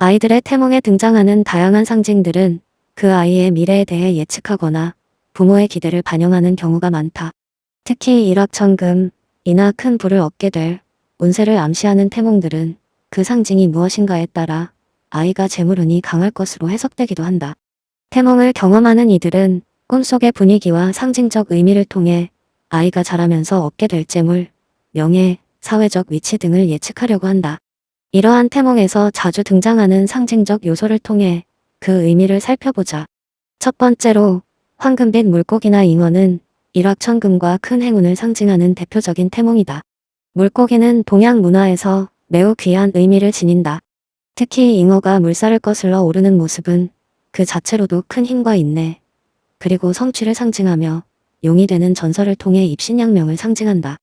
아이들의 태몽에 등장하는 다양한 상징들은 그 아이의 미래에 대해 예측하거나 부모의 기대를 반영하는 경우가 많다. 특히 일확천금, 이나 큰 부를 얻게 될 운세를 암시하는 태몽들은 그 상징이 무엇인가에 따라 아이가 재물운이 강할 것으로 해석되기도 한다. 태몽을 경험하는 이들은 꿈속의 분위기와 상징적 의미를 통해 아이가 자라면서 얻게 될 재물, 명예, 사회적 위치 등을 예측하려고 한다. 이러한 태몽에서 자주 등장하는 상징적 요소를 통해 그 의미를 살펴보자. 첫 번째로 황금빛 물고기나 잉어는 일확천금과 큰 행운을 상징하는 대표적인 태몽이다. 물고기는 동양 문화에서 매우 귀한 의미를 지닌다. 특히 잉어가 물살을 거슬러 오르는 모습은 그 자체로도 큰 힘과 인내, 그리고 성취를 상징하며 용이 되는 전설을 통해 입신양명을 상징한다.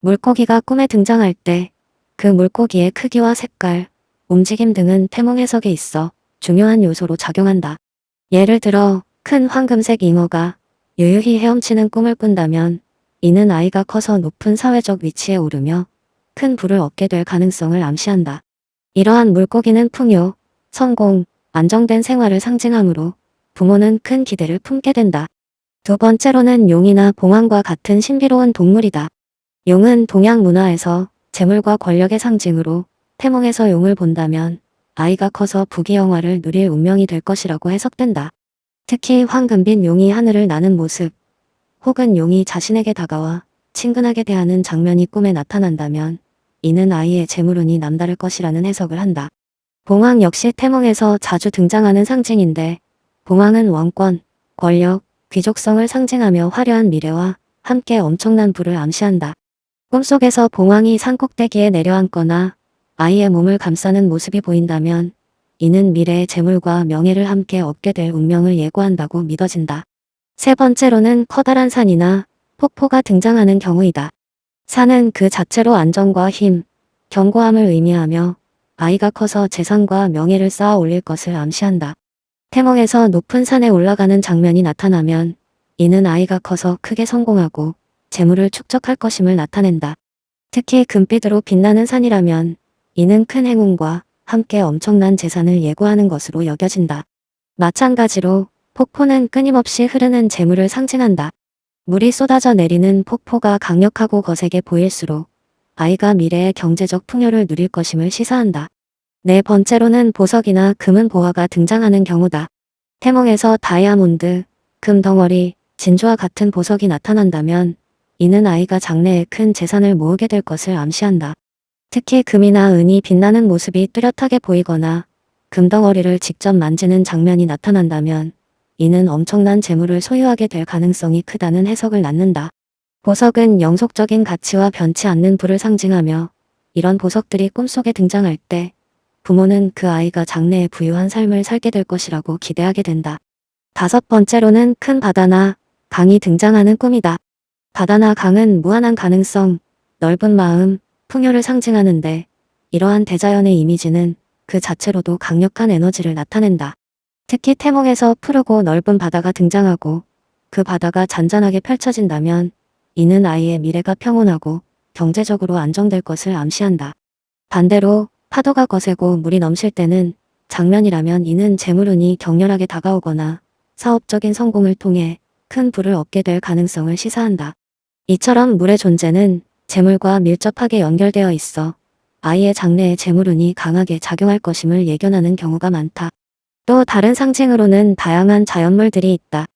물고기가 꿈에 등장할 때 그 물고기의 크기와 색깔, 움직임 등은 태몽 해석에 있어 중요한 요소로 작용한다. 예를 들어 큰 황금색 잉어가 유유히 헤엄치는 꿈을 꾼다면 이는 아이가 커서 높은 사회적 위치에 오르며 큰 부를 얻게 될 가능성을 암시한다. 이러한 물고기는 풍요, 성공, 안정된 생활을 상징하므로 부모는 큰 기대를 품게 된다. 두 번째로는 용이나 봉황과 같은 신비로운 동물이다. 용은 동양 문화에서 재물과 권력의 상징으로 태몽에서 용을 본다면 아이가 커서 부귀영화를 누릴 운명이 될 것이라고 해석된다. 특히 황금빛 용이 하늘을 나는 모습, 혹은 용이 자신에게 다가와 친근하게 대하는 장면이 꿈에 나타난다면 이는 아이의 재물운이 남다를 것이라는 해석을 한다. 봉황 역시 태몽에서 자주 등장하는 상징인데 봉황은 왕권, 권력, 귀족성을 상징하며 화려한 미래와 함께 엄청난 부를 암시한다. 꿈속에서 봉황이 산꼭대기에 내려앉거나 아이의 몸을 감싸는 모습이 보인다면 이는 미래의 재물과 명예를 함께 얻게 될 운명을 예고한다고 믿어진다. 세 번째로는 커다란 산이나 폭포가 등장하는 경우이다. 산은 그 자체로 안정과 힘, 견고함을 의미하며 아이가 커서 재산과 명예를 쌓아 올릴 것을 암시한다. 태몽에서 높은 산에 올라가는 장면이 나타나면 이는 아이가 커서 크게 성공하고 재물을 축적할 것임을 나타낸다. 특히 금빛으로 빛나는 산이라면 이는 큰 행운과 함께 엄청난 재산을 예고하는 것으로 여겨진다. 마찬가지로 폭포는 끊임없이 흐르는 재물을 상징한다. 물이 쏟아져 내리는 폭포가 강력하고 거세게 보일수록 아이가 미래의 경제적 풍요를 누릴 것임을 시사한다. 네 번째로는 보석이나 금은 보화가 등장하는 경우다. 태몽에서 다이아몬드, 금 덩어리, 진주와 같은 보석이 나타난다면 이는 아이가 장래에 큰 재산을 모으게 될 것을 암시한다. 특히 금이나 은이 빛나는 모습이 뚜렷하게 보이거나 금덩어리를 직접 만지는 장면이 나타난다면 이는 엄청난 재물을 소유하게 될 가능성이 크다는 해석을 낳는다. 보석은 영속적인 가치와 변치 않는 부를 상징하며 이런 보석들이 꿈속에 등장할 때 부모는 그 아이가 장래에 부유한 삶을 살게 될 것이라고 기대하게 된다. 다섯 번째로는 큰 바다나 강이 등장하는 꿈이다. 바다나 강은 무한한 가능성, 넓은 마음, 풍요를 상징하는데 이러한 대자연의 이미지는 그 자체로도 강력한 에너지를 나타낸다. 특히 태몽에서 푸르고 넓은 바다가 등장하고 그 바다가 잔잔하게 펼쳐진다면 이는 아이의 미래가 평온하고 경제적으로 안정될 것을 암시한다. 반대로 파도가 거세고 물이 넘칠 때는 장면이라면 이는 재물운이 격렬하게 다가오거나 사업적인 성공을 통해 큰 부를 얻게 될 가능성을 시사한다. 이처럼 물의 존재는 재물과 밀접하게 연결되어 있어 아이의 장래에 재물운이 강하게 작용할 것임을 예견하는 경우가 많다. 또 다른 상징으로는 다양한 자연물들이 있다.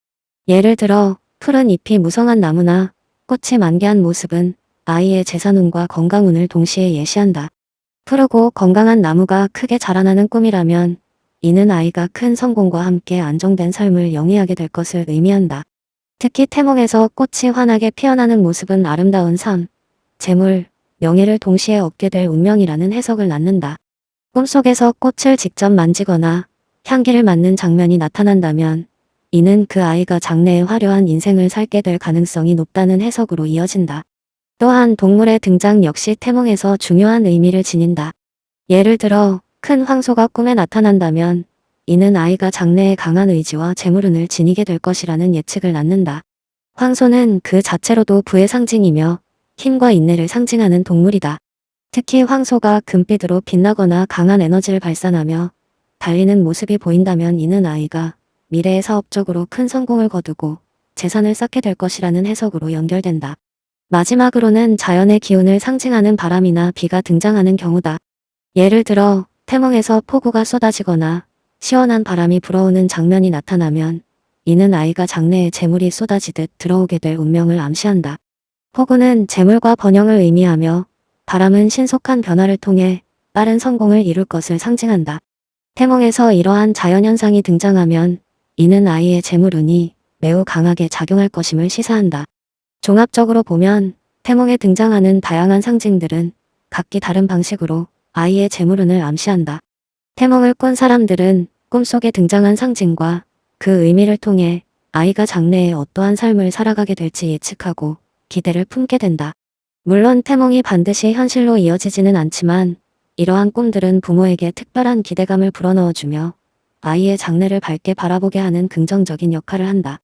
예를 들어 푸른 잎이 무성한 나무나 꽃이 만개한 모습은 아이의 재산운과 건강운을 동시에 예시한다. 푸르고 건강한 나무가 크게 자라나는 꿈이라면 이는 아이가 큰 성공과 함께 안정된 삶을 영위하게 될 것을 의미한다. 특히 태몽에서 꽃이 환하게 피어나는 모습은 아름다운 삶, 재물, 명예를 동시에 얻게 될 운명이라는 해석을 낳는다. 꿈속에서 꽃을 직접 만지거나 향기를 맡는 장면이 나타난다면 이는 그 아이가 장래에 화려한 인생을 살게 될 가능성이 높다는 해석으로 이어진다. 또한 동물의 등장 역시 태몽에서 중요한 의미를 지닌다. 예를 들어 큰 황소가 꿈에 나타난다면 이는 아이가 장래에 강한 의지와 재물운을 지니게 될 것이라는 예측을 낳는다. 황소는 그 자체로도 부의 상징이며 힘과 인내를 상징하는 동물이다. 특히 황소가 금빛으로 빛나거나 강한 에너지를 발산하며 달리는 모습이 보인다면 이는 아이가 미래에 사업적으로 큰 성공을 거두고 재산을 쌓게 될 것이라는 해석으로 연결된다. 마지막으로는 자연의 기운을 상징하는 바람이나 비가 등장하는 경우다. 예를 들어 태몽에서 폭우가 쏟아지거나 시원한 바람이 불어오는 장면이 나타나면 이는 아이가 장래에 재물이 쏟아지듯 들어오게 될 운명을 암시한다. 폭우는 재물과 번영을 의미하며 바람은 신속한 변화를 통해 빠른 성공을 이룰 것을 상징한다. 태몽에서 이러한 자연현상이 등장하면 이는 아이의 재물운이 매우 강하게 작용할 것임을 시사한다. 종합적으로 보면 태몽에 등장하는 다양한 상징들은 각기 다른 방식으로 아이의 재물운을 암시한다. 태몽을 꾼 사람들은 꿈속에 등장한 상징과 그 의미를 통해 아이가 장래에 어떠한 삶을 살아가게 될지 예측하고 기대를 품게 된다. 물론 태몽이 반드시 현실로 이어지지는 않지만 이러한 꿈들은 부모에게 특별한 기대감을 불어넣어주며 아이의 장래를 밝게 바라보게 하는 긍정적인 역할을 한다.